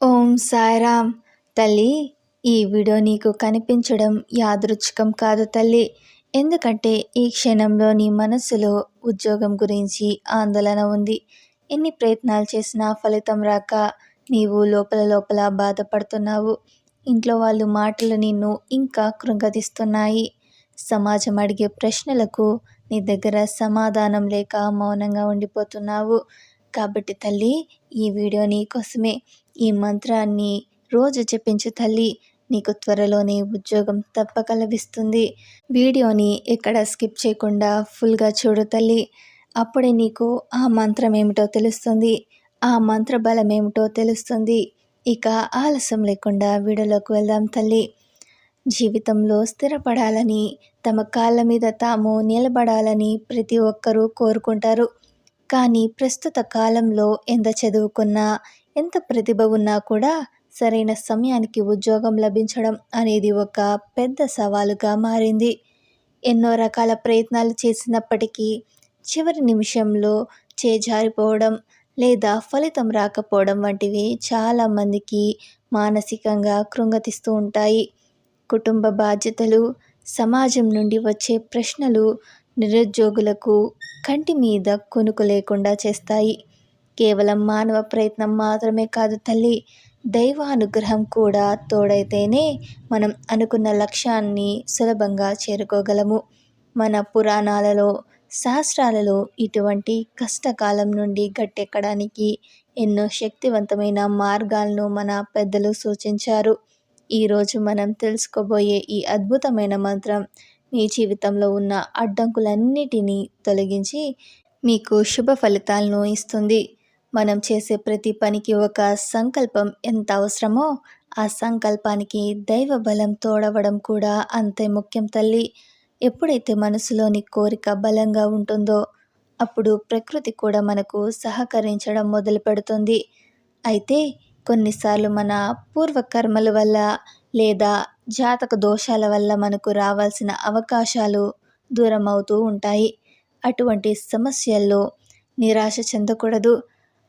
ఓం సాయిరామ్. తల్లి ఈ వీడియో నీకు కనిపించడం యాదృచ్ఛికం కాదు తల్లి. ఎందుకంటే ఈ క్షణంలో నీ మనసులో ఉద్యోగం గురించి ఆందోళన ఉంది. ఎన్ని ప్రయత్నాలు చేసినా ఫలితం రాక నీవు లోపల లోపల బాధపడుతున్నావు. ఇంట్లో వాళ్ళు మాటలు నిన్ను ఇంకా కృంగతిస్తున్నాయి సమాజం అడిగే ప్రశ్నలకు నీ దగ్గర సమాధానం లేక మౌనంగా ఉండిపోతున్నావు. కాబట్టి తల్లి ఈ వీడియో నీ కోసమే ఈ మంత్రాన్ని రోజు చెప్పించు తల్లి. నీకు త్వరలోనే ఉద్యోగం తప్పక లభిస్తుంది. వీడియోని ఎక్కడ స్కిప్ చేయకుండా ఫుల్గా చూడు తల్లి. అప్పుడే నీకు ఆ మంత్రం ఏమిటో తెలుస్తుంది. ఆ మంత్ర బలం ఏమిటో తెలుస్తుంది. ఇక ఆలస్యం లేకుండా వీడియోలోకి వెళ్దాం తల్లి. జీవితంలో స్థిరపడాలని తమ కాళ్ళ మీద తాము నిలబడాలని ప్రతి ఒక్కరూ కోరుకుంటారు. కానీ ప్రస్తుత కాలంలో ఎంత చదువుకున్నా ఎంత ప్రతిభ ఉన్నా కూడా సరైన సమయానికి ఉద్యోగం లభించడం అనేది ఒక పెద్ద సవాలుగా మారింది. ఎన్నో రకాల ప్రయత్నాలు చేసినప్పటికీ చివరి నిమిషంలో చేజారిపోవడం లేదా ఫలితం రాకపోవడం వంటివి చాలామందికి మానసికంగా కృంగతిస్తూ ఉంటాయి. కుటుంబ బాధ్యతలు సమాజం నుండి వచ్చే ప్రశ్నలు నిరుద్యోగులకు కంటి మీద కొనుకు లేకుండా చేస్తాయి. కేవలం మానవ ప్రయత్నం మాత్రమే కాదు తల్లి. దైవానుగ్రహం కూడా తోడైతేనే మనం అనుకున్న లక్ష్యాన్ని సులభంగా చేరుకోగలము. మన పురాణాలలో శాస్త్రాలలో ఇటువంటి కష్టకాలం నుండి గట్టెక్కడానికి ఎన్నో శక్తివంతమైన మార్గాలను మన పెద్దలు సూచించారు. ఈరోజు మనం తెలుసుకోబోయే ఈ అద్భుతమైన మంత్రం మీ జీవితంలో ఉన్న అడ్డంకులన్నిటినీ తొలగించి మీకు శుభ ఫలితాలను ఇస్తుంది. మనం చేసే ప్రతి పనికి ఒక సంకల్పం ఎంత అవసరమో ఆ సంకల్పానికి దైవ బలం తోడవడం కూడా అంతే ముఖ్యం తల్లి. ఎప్పుడైతే మనసులోని కోరిక బలంగా ఉంటుందో అప్పుడు ప్రకృతి కూడా మనకు సహకరించడం మొదలు పెడుతుంది. అయితే కొన్నిసార్లు మన పూర్వకర్మల వల్ల లేదా జాతక దోషాల వల్ల మనకు రావాల్సిన అవకాశాలు దూరం అవుతూ ఉంటాయి. అటువంటి సమస్యల్లో నిరాశ చెందకూడదు.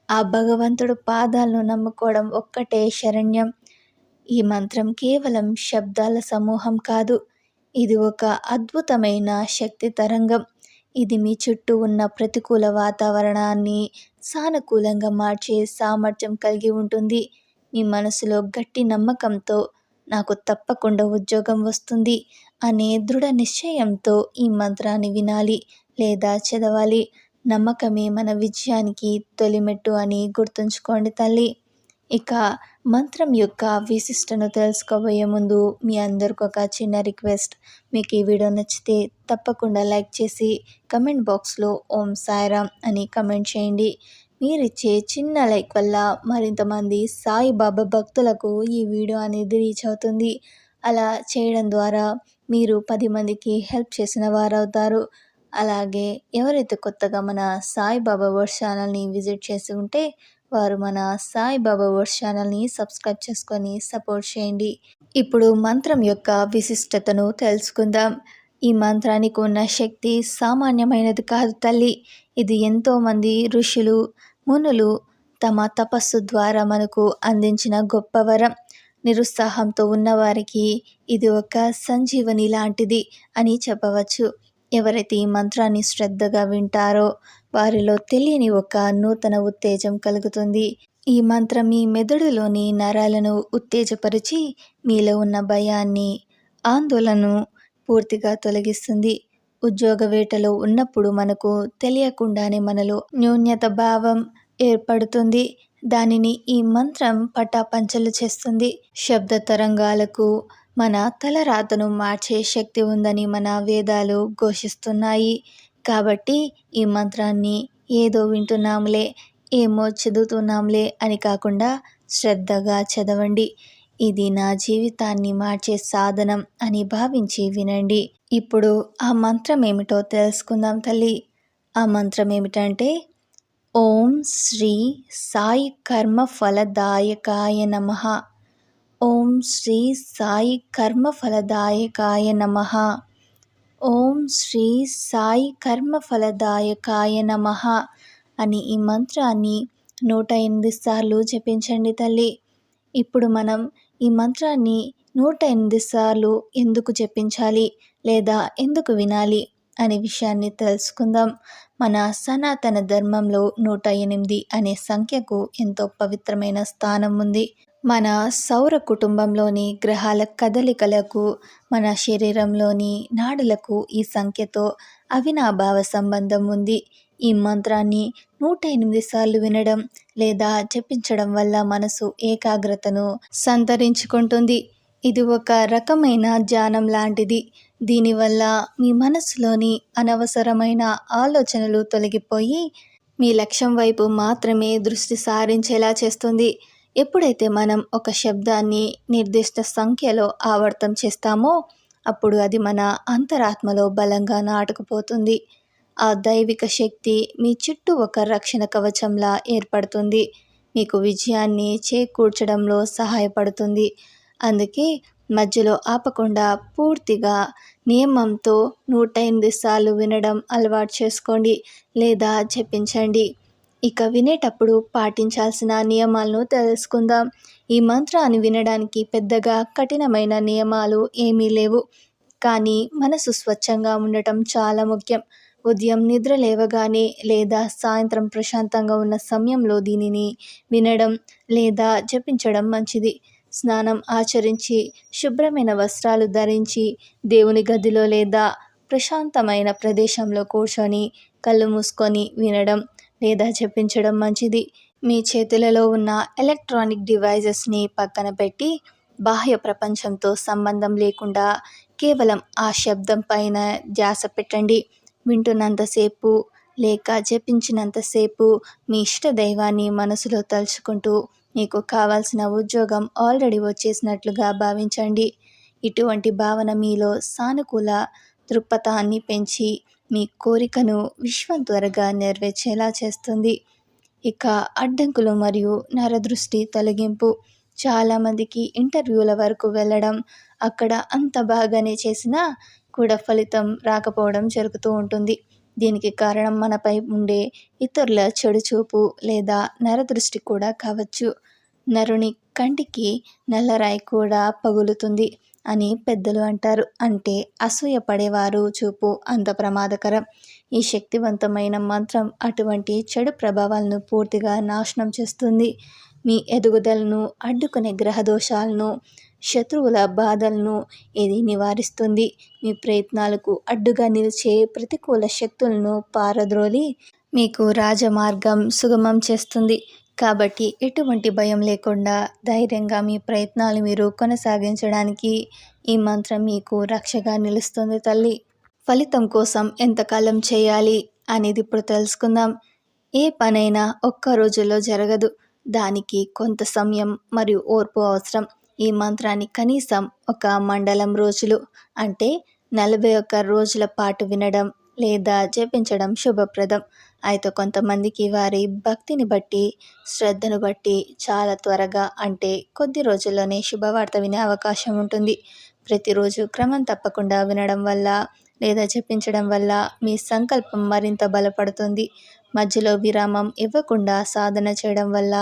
ఆ భగవంతుడు పాదాలను నమ్ముకోవడం ఒక్కటే శరణ్యం. ఈ మంత్రం కేవలం శబ్దాల సమూహం కాదు ఇది ఒక అద్భుతమైన శక్తి తరంగం. ఇది మీ చుట్టూ ఉన్న ప్రతికూల వాతావరణాన్ని సానుకూలంగా మార్చే సామర్థ్యం కలిగి ఉంటుంది. మీ మనసులో గట్టి నమ్మకంతో నాకు తప్పకుండా ఉద్యోగం వస్తుంది అనే దృఢ నిశ్చయంతో ఈ మంత్రాన్ని వినాలి లేదా చదవాలి. నమ్మకమే మన విజయానికి తొలిమెట్టు అని గుర్తుంచుకోండి తల్లి. ఇక మంత్రం యొక్క విశిష్టను తెలుసుకోబోయే ముందు మీ అందరికి ఒక చిన్న రిక్వెస్ట్. మీకు ఈ వీడియో నచ్చితే తప్పకుండా లైక్ చేసి కమెంట్ బాక్స్లో ఓం సాయిరామ్ అని కమెంట్ చేయండి. మీరిచ్చే చిన్న లైక్ వల్ల మరింతమంది సాయిబాబా భక్తులకు ఈ వీడియో అనేది రీచ్ అవుతుంది. అలా చేయడం ద్వారా మీరు పది మందికి హెల్ప్ చేసిన వారు అవుతారు అలాగే ఎవరైతే కొత్తగా మన సాయిబాబా వర్డ్స్ ఛానల్ని విజిట్ చేసి ఉంటే వారు మన సాయిబాబా వర్డ్స్ ఛానల్ని సబ్స్క్రైబ్ చేసుకొని సపోర్ట్ చేయండి. ఇప్పుడు మంత్రం యొక్క విశిష్టతను తెలుసుకుందాం. ఈ మంత్రానికి ఉన్న శక్తి సామాన్యమైనది కాదు తల్లి. ఇది ఎంతోమంది ఋషులు మునులు తమ తపస్సు ద్వారా మనకు అందించిన గొప్ప వరం. నిరుత్సాహంతో ఉన్నవారికి ఇది ఒక సంజీవని లాంటిది అని చెప్పవచ్చు. ఎవరైతే ఈ మంత్రాన్ని శ్రద్ధగా వింటారో వారిలో తెలియని ఒక నూతన ఉత్తేజం కలుగుతుంది. ఈ మంత్రం మీ మెదడులోని నరాలను ఉత్తేజపరిచి మీలో ఉన్న భయాన్ని ఆందోళనను పూర్తిగా తొలగిస్తుంది. ఉద్యోగ వేటలో ఉన్నప్పుడు మనకు తెలియకుండానే మనలో న్యూన్యత భావం ఏర్పడుతుంది. దానిని ఈ మంత్రం పటాపంచలు చేస్తుంది. శబ్ద తరంగాలకు మన తలరాతను మార్చే శక్తి ఉందని మన వేదాలు ఘోషిస్తున్నాయి. కాబట్టి ఈ మంత్రాన్ని ఏదో వింటున్నాంలే ఏమో చదువుతున్నాంలే అని కాకుండా శ్రద్ధగా చదవండి. ఇది నా జీవితాన్ని మార్చే సాధనం అని భావించి వినండి. ఇప్పుడు ఆ మంత్రం ఏమిటో తెలుసుకుందాం తల్లి. ఆ మంత్రం ఏమిటంటే ఓం శ్రీ సాయి కర్మ ఫలదాయకాయ నమ. ఓం శ్రీ సాయి కర్మఫలదాయకాయ నమ. ఓం శ్రీ సాయి కర్మఫలదాయకాయ నమ అని ఈ మంత్రాన్ని నూట ఎనిమిది సార్లు జపించండి తల్లి. ఇప్పుడు మనం ఈ మంత్రాన్ని నూట ఎనిమిది సార్లు ఎందుకు జపించాలి లేదా ఎందుకు వినాలి? అనే విషయాన్ని తెలుసుకుందాం. మన సనాతన ధర్మంలో నూట ఎనిమిది అనే సంఖ్యకు ఎంతో పవిత్రమైన స్థానం ఉంది. మన సౌర కుటుంబంలోని గ్రహాల కదలికలకు మన శరీరంలోని నాడులకు ఈ సంఖ్యతో అవినాభావ సంబంధం ఉంది. ఈ మంత్రాన్ని నూట ఎనిమిది సార్లు వినడం లేదా జపించడం వల్ల మనసు ఏకాగ్రతను సంతరించుకుంటుంది. ఇది ఒక రకమైన ధ్యానం లాంటిది. దీనివల్ల మీ మనసులోని అనవసరమైన ఆలోచనలు తొలగిపోయి మీ లక్ష్యం వైపు మాత్రమే దృష్టి సారించేలా చేస్తుంది. ఎప్పుడైతే మనం ఒక శబ్దాన్ని నిర్దిష్ట సంఖ్యలో ఆవర్తం చేస్తామో అప్పుడు అది మన అంతరాత్మలో బలంగా నాటుకుపోతుంది. ఆ దైవిక శక్తి మీ చుట్టూ ఒక రక్షణ కవచంలా ఏర్పడుతుంది. మీకు విజయాన్ని చేకూర్చడంలో సహాయపడుతుంది. అందుకే మధ్యలో ఆపకుండా పూర్తిగా నియమంతో నూట ఎనిమిది సార్లు వినడం అలవాటు చేసుకోండి లేదా జపించండి. ఇక వినేటప్పుడు పాటించాల్సిన నియమాలను తెలుసుకుందాం. ఈ మంత్రాన్ని వినడానికి పెద్దగా కఠినమైన నియమాలు ఏమీ లేవు. కానీ మనసు స్వచ్ఛంగా ఉండటం చాలా ముఖ్యం. ఉదయం నిద్ర లేవగానే లేదా సాయంత్రం ప్రశాంతంగా ఉన్న సమయంలో దీనిని వినడం లేదా జపించడం మంచిది. స్నానం ఆచరించి శుభ్రమైన వస్త్రాలు ధరించి దేవుని గదిలో లేదా ప్రశాంతమైన ప్రదేశంలో కూర్చొని కళ్ళు మూసుకొని వినడం లేదా జపించడం మంచిది. మీ చేతులలో ఉన్న ఎలక్ట్రానిక్ డివైజెస్ని పక్కన పెట్టి బాహ్య ప్రపంచంతో సంబంధం లేకుండా కేవలం ఆ శబ్దం పైన ధ్యాస పెట్టండి. వింటున్నంతసేపు లేక జపించినంతసేపు మీ ఇష్ట దైవాన్ని మనసులో తలుచుకుంటూ మీకు కావాల్సిన ఉద్యోగం ఆల్రెడీ వచ్చేసినట్లుగా భావించండి. ఇటువంటి భావన మీలో సానుకూల దృక్పథాన్ని పెంచి మీ కోరికను విశ్వం త్వరగా నెరవేర్చేలా చేస్తుంది. ఇక అడ్డంకులు మరియు నరదృష్టి తొలగింపు. చాలామందికి ఇంటర్వ్యూల వరకు వెళ్ళడం అక్కడ అంత బాగానే చేసినా కూడా ఫలితం రాకపోవడం జరుగుతూ ఉంటుంది. దీనికి కారణం మనపై ఉండే ఇతరుల చెడు చూపు లేదా నరదృష్టి కూడా కావచ్చు. నరుని కంటికి నల్లరాయి కూడా పగులుతుంది అని పెద్దలు అంటారు. అంటే అసూయ పడేవారు చూపు అంత ప్రమాదకరం. ఈ శక్తివంతమైన మంత్రం అటువంటి చెడు ప్రభావాలను పూర్తిగా నాశనం చేస్తుంది. మీ ఎదుగుదలను అడ్డుకునే గ్రహ దోషాలను శత్రువుల బాధలను ఇది నివారిస్తుంది. మీ ప్రయత్నాలకు అడ్డుగా నిలిచే ప్రతికూల శక్తులను పారద్రోలి మీకు రాజమార్గం సుగమం చేస్తుంది. కాబట్టి ఎటువంటి భయం లేకుండా ధైర్యంగా మీ ప్రయత్నాలు మీరు కొనసాగించడానికి ఈ మంత్రం మీకు రక్షగా నిలుస్తుంది తల్లి. ఫలితం కోసం ఎంతకాలం చేయాలి అనేది ఇప్పుడు తెలుసుకుందాం. ఏ పనైనా ఒక్క రోజులో జరగదు. దానికి కొంత సమయం మరియు ఓర్పు అవసరం. ఈ మంత్రాన్ని కనీసం ఒక మండలం రోజులు అంటే నలభై ఒక్క రోజుల పాటు వినడం లేదా జపించడం శుభప్రదం. అయితే కొంతమందికి వారి భక్తిని బట్టి శ్రద్ధను బట్టి చాలా త్వరగా అంటే కొద్ది రోజుల్లోనే శుభవార్త వినే అవకాశం ఉంటుంది. ప్రతిరోజు క్రమం తప్పకుండా వినడం వల్ల లేదా జపించడం వల్ల మీ సంకల్పం మరింత బలపడుతుంది. మధ్యలో విరామం ఇవ్వకుండా సాధన చేయడం వల్ల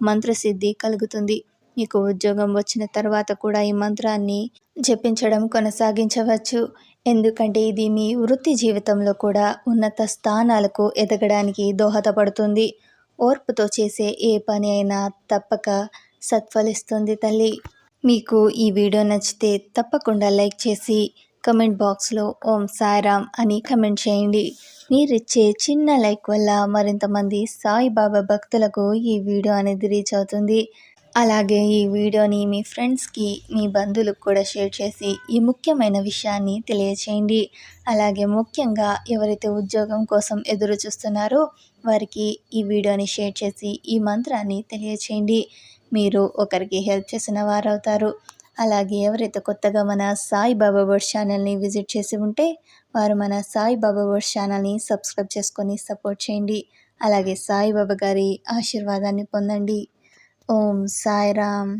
మంత్రసిద్ధి కలుగుతుంది. మీకు ఉద్యోగం వచ్చిన తర్వాత కూడా ఈ మంత్రాన్ని జపించడం కొనసాగించవచ్చు. ఎందుకంటే ఇది మీ వృత్తి జీవితంలో కూడా ఉన్నత స్థానాలకు ఎదగడానికి దోహదపడుతుంది. ఓర్పుతో చేసే ఏ పని అయినా తప్పక సత్ఫలిస్తుంది తల్లి. మీకు ఈ వీడియో నచ్చితే తప్పకుండా లైక్ చేసి కమెంట్ బాక్స్లో ఓం సాయిరామ్ అని కమెంట్ చేయండి. మీరిచ్చే చిన్న లైక్ వల్ల మరింతమంది సాయిబాబా భక్తులకు ఈ వీడియో అనేది రీచ్ అవుతుంది. అలాగే ఈ వీడియోని మీ ఫ్రెండ్స్కి మీ బంధువులకు కూడా షేర్ చేసి ఈ ముఖ్యమైన విషయాన్ని తెలియచేయండి. అలాగే ముఖ్యంగా ఎవరైతే ఉద్యోగం కోసం ఎదురు చూస్తున్నారో వారికి ఈ వీడియోని షేర్ చేసి ఈ మంత్రాన్ని తెలియచేయండి. మీరు ఒకరికి హెల్ప్ చేసిన వారు అవుతారు అలాగే ఎవరైతే కొత్తగా మన సాయి బాబా వర్డ్ ఛానల్ని విజిట్ చేసి ఉంటే వారు మన సాయి బాబా వర్డ్ ఛానల్ని సబ్స్క్రైబ్ చేసుకొని సపోర్ట్ చేయండి. అలాగే సాయిబాబా గారి ఆశీర్వాదాన్ని పొందండి. ఓం సాయిరామ్